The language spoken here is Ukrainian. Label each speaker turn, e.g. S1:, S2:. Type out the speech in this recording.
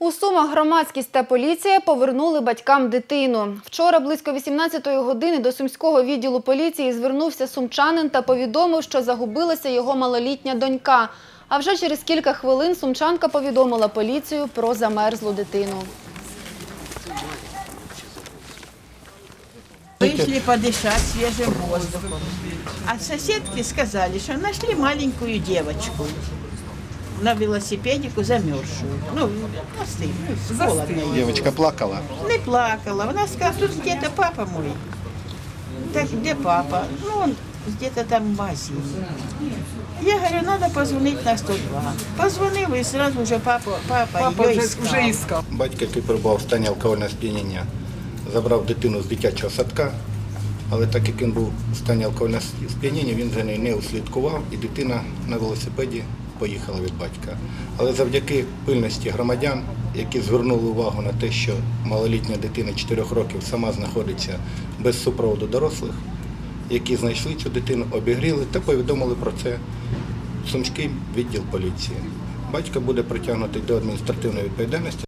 S1: У Сумах громадськість та поліція повернули батькам дитину. Вчора близько 18-ї години до сумського відділу поліції звернувся сумчанин та повідомив, що загубилася його малолітня донька. А вже через кілька хвилин сумчанка повідомила поліцію про замерзлу дитину.
S2: Вышли подышать свежим воздухом. А соседки сказали, что нашли маленькую девочку на велосипедику замерзшую. Ну, остыв, холодно. ей
S3: Девочка плакала.
S2: Не плакала. Она сказала, тут где-то папа мой. Так где папа? Ну, он где-то там в магазине. Я говорю, надо позвонить на 102. Позвонил и сразу же папа, папа,
S4: Папа
S2: ее
S4: вже,
S2: искал.
S4: вже іскав.
S3: Батько, який перебував в стані алкогольного сп'яніння, забрав дитину з дитячого садка, але так як він був в стані алкогольного сп'яніння, він за нею не услідкував, і дитина на велосипеді поїхала від батька. Але завдяки пильності громадян, які звернули увагу на те, що малолітня дитина 4 років сама знаходиться без супроводу дорослих, які знайшли цю дитину, обігріли та повідомили про це Сумський відділ поліції. Батько буде притягнутий до адміністративної відповідальності